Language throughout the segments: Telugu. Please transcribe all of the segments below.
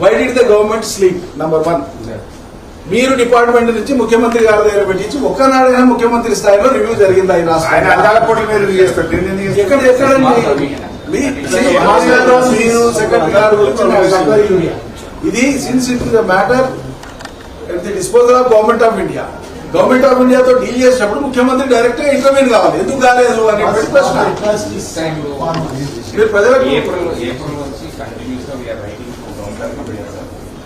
Why did the government sleep number one మీరు డిపార్ట్మెంట్ నుంచి ముఖ్యమంత్రి గారి దగ్గర పెట్టించి ఒక్కనాడైనా ముఖ్యమంత్రి స్థాయిలో రివ్యూ జరిగిందా ఈ చేస్తారు? ఎక్కడ ఎక్కడండి. ఇది since it the matter the disposal of government of India government of ఇండియాతో deal చేసినప్పుడు ముఖ్యమంత్రి డైరెక్ట్గా ఇంటర్వ్యూన్ కావాలి. ఎందుకు కాలేదు అనేటువంటి ప్రశ్న. మీరు ప్రజలకు ఏప్రిల్ ఏప్రిల్ నుంచి కంటిన్యూస్గా we are writing government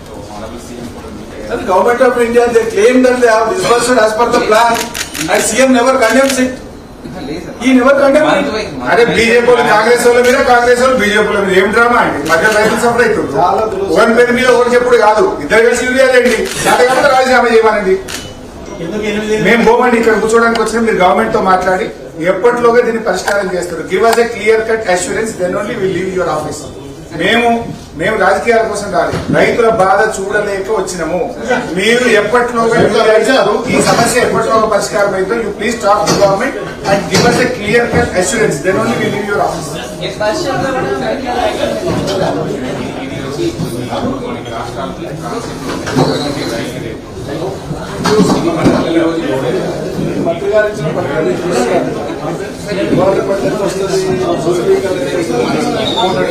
so honourable CM కూడా meet And the government of India, they claim that they have disbursed as per the plan, and CM never condemns it. He never condemned it. అరే బీజేపీ వాళ్ళు కాంగ్రెస్ వాళ్ళ మీద కాంగ్రెస్ వాళ్ళు బీజేపీ వాళ్ళ మీద. ఏం డ్రామా అండి మధ్య రైతులు సఫర్ అవుతుంది. ఒకరి పేరు మీద ఒకటి చెప్పుడు కాదు. ఇద్దరు కలిసి యూరియాలండి లేకపోతే రాజీనామా చేయమనండి. మేము పోమండి ఇక్కడ కూర్చోడానికి వచ్చిన మీరు గవర్నమెంట్తో మాట్లాడి ఎప్పటిలోగా దీన్ని పరిష్కారం చేస్తారు? Give us a clear cut assurance then only will leave your office మేము మేము రాజకీయాల కోసం రాలేదు రైతుల బాధ చూడలేక వచ్చినాము. మీరు ఎప్పటిలోగా చేస్తారు ఈ సమస్య ఎప్పటిలోగా పరిష్కారం అయితే you please talk to government and give us a clear cut assurance then only will leave your office వర్షంలో మంత్రి గారు ఇచ్చిన చేస్తుంది.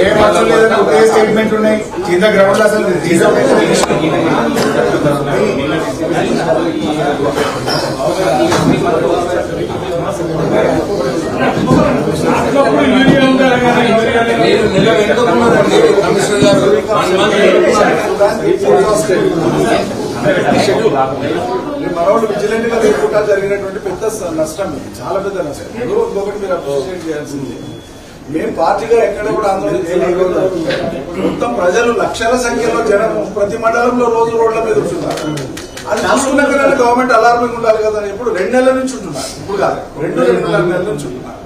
ఏ మాత్రం లేదని ఒకే స్టేట్మెంట్ ఉన్నాయి. కింద గ్రౌండ్ అసలు మీరు నెల కమిషనర్ గారు. వన్ మంత్ ఈ విజిలెంట్గా లేకుండా జరిగినటువంటి పెద్ద నష్టం ఇది. చాలా పెద్ద నష్టం. ఇంకొకటి మీరు అప్రిషియేట్ చేయాల్సింది. మేము పార్టీగా ఎక్కడ కూడా ఆందోళన చేయలేదు. మొత్తం ప్రజలు లక్షల సంఖ్యలో జనం ప్రతి మండలంలో రోజు రోడ్ల మీద ఉంటున్నారు అది చూసుకున్న చూసుకున్నాక గవర్నమెంట్ అలారంగా ఉండాలి కదా ఇప్పుడు రెండు నెలల నుంచి ఉంటున్నారు. ఇప్పుడు కాదు రెండు రెండున్నర నెలల నుంచి ఉంటున్నారు.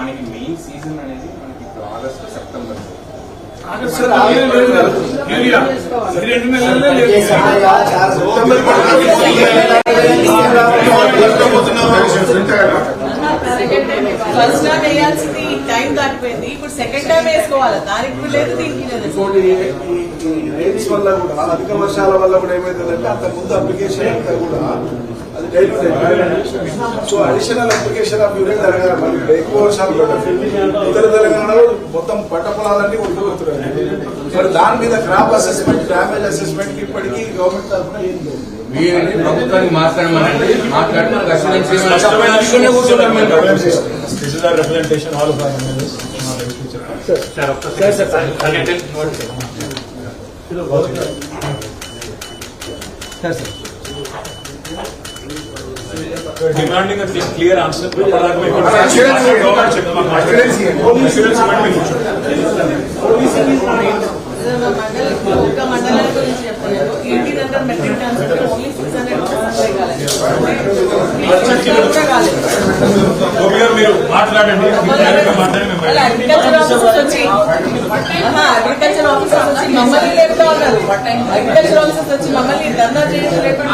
మనకి మెయిన్ సీజన్ అనేది మనకి ఇప్పుడు ఆగస్ట్ సెప్టెంబర్ సార్, ఆగే లేదు కదా. ఫస్ట్ టైం వేయాల్సింది టైం దాటిపోయింది ఇప్పుడు సెకండ్ టైం వేసుకోవాలి? దానికి లేదు దీనికి లేదు. వల్ల కూడా అధిక వర్షాల వల్ల కూడా ఏమైతుందంటే అంత ముందు అప్లికేషన్ అంతా కూడా అది డైల్యూట్ అయిపోయింది so additional application of unit జరగాలి మరి ఎక్కువ వర్షాలు పడ్డాయి ఉత్తర తెలంగాణలో మొత్తం పంట పొలాలన్నీ ఉడికిపోతున్నాయి మరి దాని మీద క్రాప్ అసెస్మెంట్ డ్యామేజ్ అసెస్మెంట్ ఇప్పటికీ గవర్నమెంట్ తరఫున ఏం లేదు వీరిని ప్రభుత్వాన్ని మాట్లాడమనండి మాట్లాడి మనకు అసూరెన్స్ ఇవ్వండి. ఇక్కడనే కూర్చుంటాం మేము This is our representation, all of our members. We're demanding a clear answer. Assurance ఇవ్వండి. Assurance ఇవ్వండి. Assurance ఇవ్వండి, మీరు కూర్చోండి. ఏదైనా మండలం ఒక్క మండలం గురించి చెప్పలేదు eighteen hundred metric tons only six hundred మీరు మాట్లాడండి మీరు direct గా మాట్లాడి మేము అలా అగ్రికల్చర్ ఆఫీసర్స్ వచ్చి ఆహా, అగ్రికల్చర్ ఆఫీసర్స్ వచ్చి మమ్మల్ని లేపుతా ఉన్నారు అగ్రికల్చర్ ఆఫీసర్స్ వచ్చి మమ్మల్ని ధర్నా చేసి లేపండి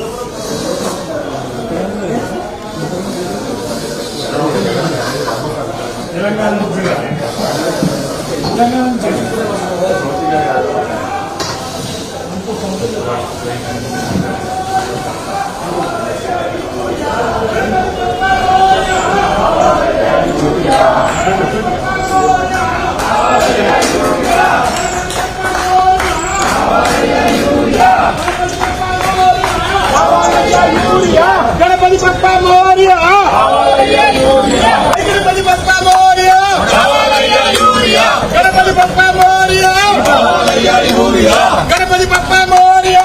गणपति बप्पा मोरिया गणपति बप्पा मोरिया गणपति बप्पा मोरिया गणपति बप्पा मोरिया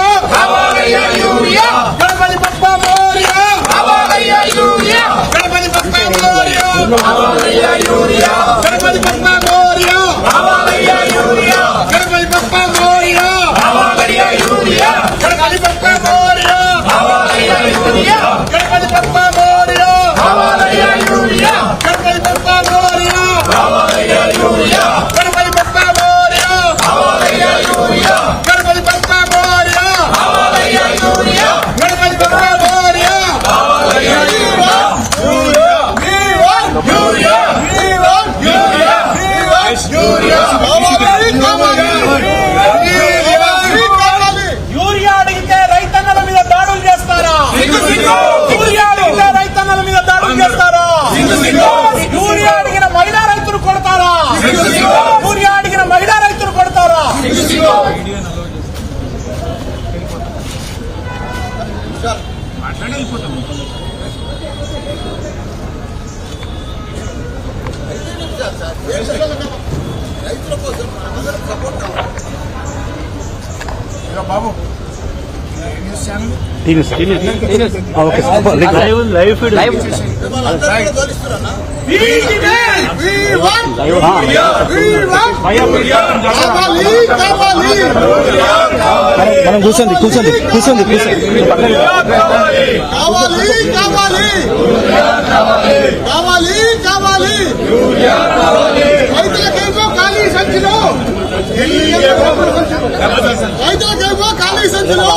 गणपति बप्पा मोरिया गणपति बप्पा मोरिया టీనిస్ ఓకే లైవ్ ఫీడ్ లైవ్ మనం కూర్చోండి కూర్చోండి కూర్చోండి కూర్చోండి. సంచులు!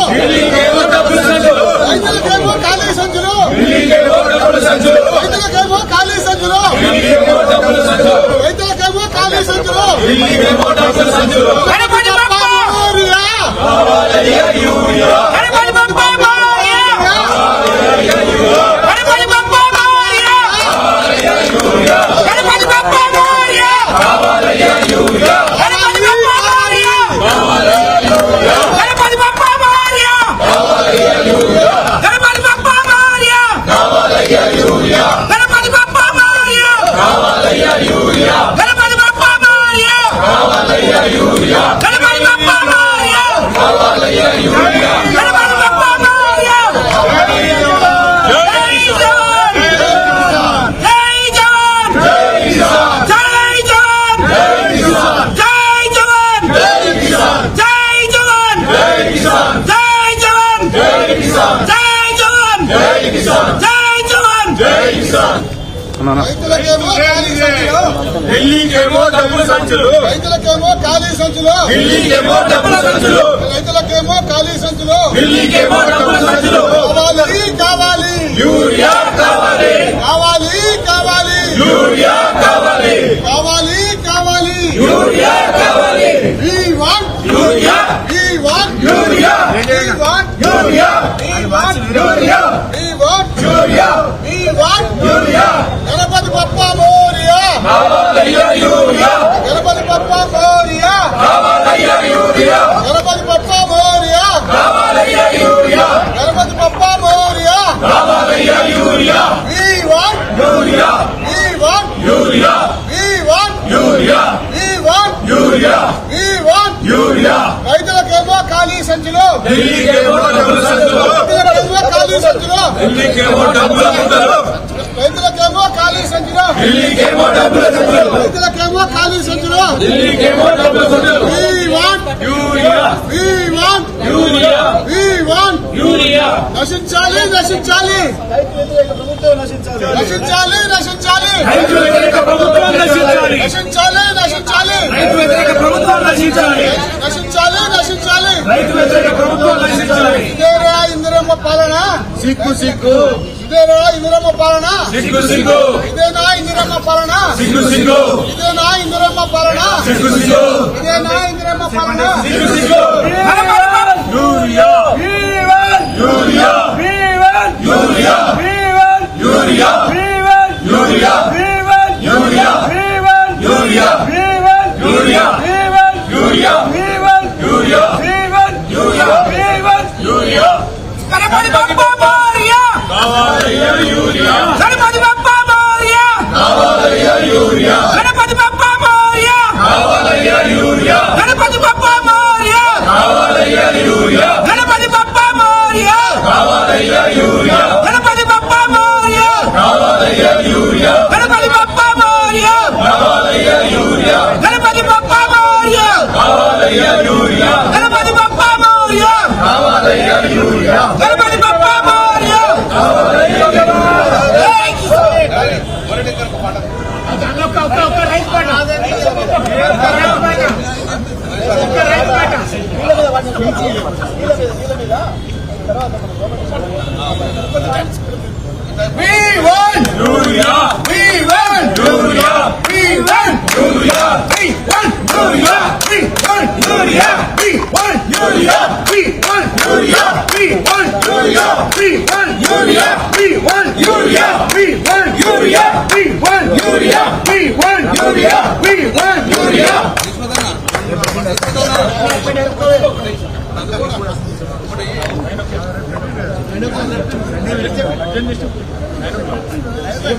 yeah, you. సంచులు. ఢిల్లీకేమో డబ్బులు సంచులు. రైతులకేమో ఖాళీ సంచులు. ఢిల్లీకేమో డబ్బుల సంచులు. రైతులకేమో ఖాళీ సంచులు. ఢిల్లీకేమో డబ్బుల సంచులు. కావాలి కావాలి. యూరియా కావాలి. కావాలి కావాలి. యూరియా కావాలి. కావాలి కావాలి. యూరియా కావాలి. We want, urea. We want, urea. We want, urea. We want, urea. Urea. We want, urea. We want, urea. We want, urea. We want, urea. We want. Urea. రైతులకేమో ఖాళీ సంచులు. ఢిల్లీకేమో డబ్బుల సంచులు. రైతులకేమో ఖాళీ సంచులు. ఢిల్లీకేమో డబ్బుల ముద్దలు రైతులకేమో ఖాళీ సంచులు. ఢిల్లీకేమో డబ్బుల సంచులు. రైతులకేమో ఖాళీ సంచులు. ఢిల్లీకేమో డబ్బుల సంచులు. నశించాలి నశించాలి. నశించాలి నశించాలి. ప్రభుత్వం నశించాలి. నశించాలి నశించాలి. రైతు వ్యతిరేక ప్రభుత్వం నశించాలి. నశించాలి నశించాలి. రైతు వ్యతిరేక ప్రభుత్వం నశించాలి. ఇందిరమ్మ పాలన? సిగ్గు సిగ్గు ఇదేరా ఇందిరమ్మ పాలన? సిగ్గు సిగ్గు ఇదేనా ఇందిరమ్మ పాలన? సిగ్గు సిగ్గు ఇదేనా ఇందిరమ్మ పాలన? సిగ్గు సిగ్గు ఇదేనా ఇందిరమ్మ పాలన? సిగ్గు సిగ్గు urea. Urea. Urea. Urea. Urea. Urea. Hallelujah. Hallelujah.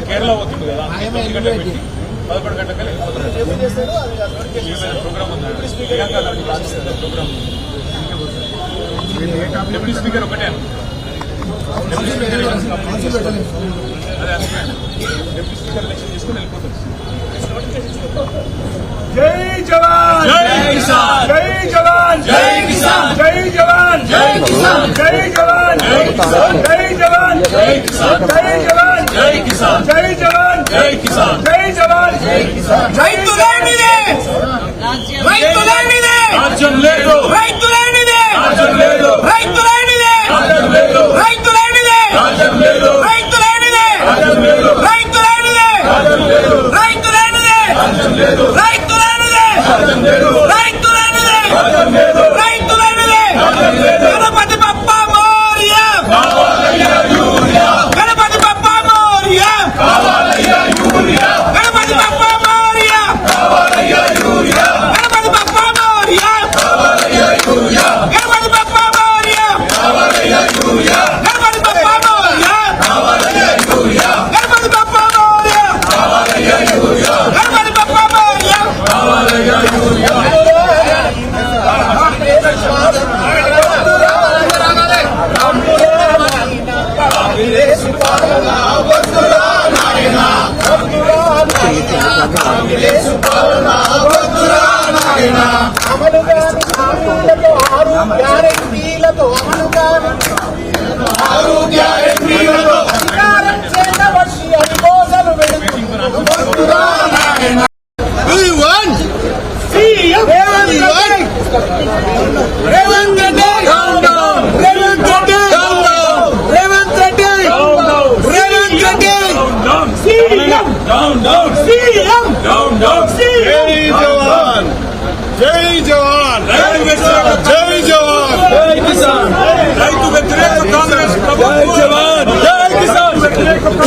Kerala పోతుంది కదా గంటలకు పదకొండు గంటలకల్లా వెళ్ళిపోతాం. ఏమైనా ప్రోగ్రామ్ ఉందా ప్రోగ్రామ్ డిప్యూటీ స్పీకర్ ఒకటే deputy speaker election deputy speaker చేసుకుని వెళ్ళిపోతాం జై జవాన్ జై కిసాన్ జై జవాన్ జై కిసాన్ జై జవాన్ జై కిసాన్ జై జవాన్ జై జై కిసాన్ జై జవాన్ జై కిసాన్ జై జవాన్ జై కిసాన్ జై జవాన్ జై కిసాన్ రైతులే మీదే రైతులే మీదే రాజ్యం లేదు రైతులే మీదే రాజ్యం లేదు రైతులే మీదే రాజ్యం లేదు రైతులే మీదే రాజ్యం లేదు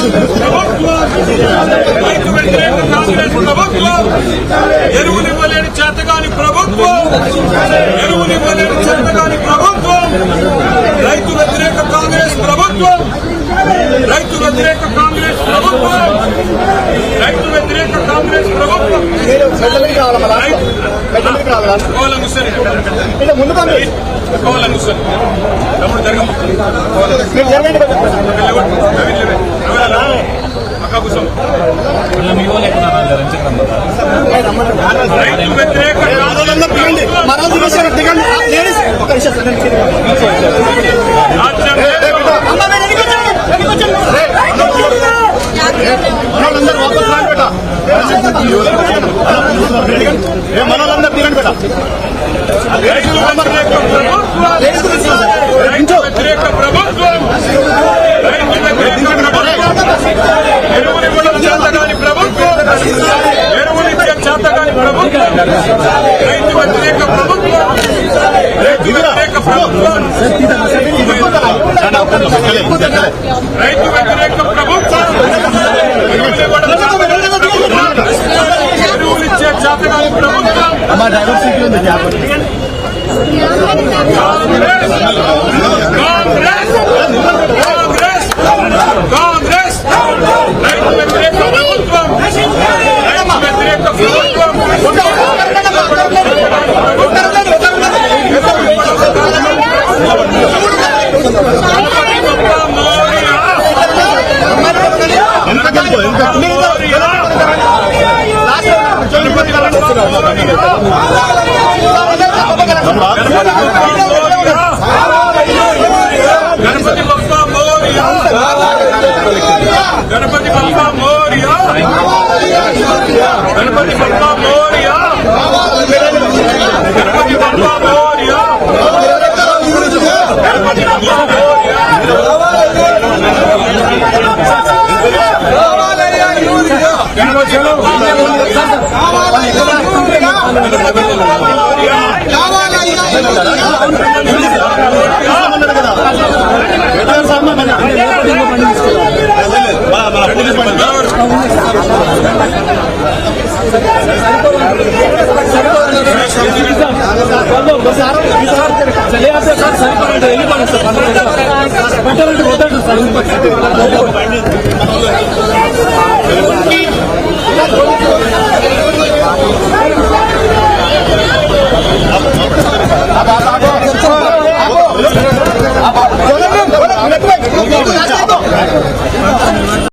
ప్రభుత్వం రైతు వ్యతిరేక కాంగ్రెస్ ప్రభుత్వం ఎరువునివ్వలేని చేతగాని ప్రభుత్వం ఎరువునివ్వలేని చేతగాని ప్రభుత్వం రైతు వ్యతిరేక కాంగ్రెస్ ప్రభుత్వం రైతు వ్యతిరేక కాంగ్రెస్ ప్రభుత్వం రైతు వ్యతిరేక కాంగ్రెస్ ప్రభుత్వం కోలం ముసలి కోలం ముసలి తమ్ముడు జరగమ్మ ना ਪੰਜਾਬ చలే ఆసే సార్ సరిపడండి వెళ్ళిపోండి సార్ పెట్టాలంటే పోతాడు సార్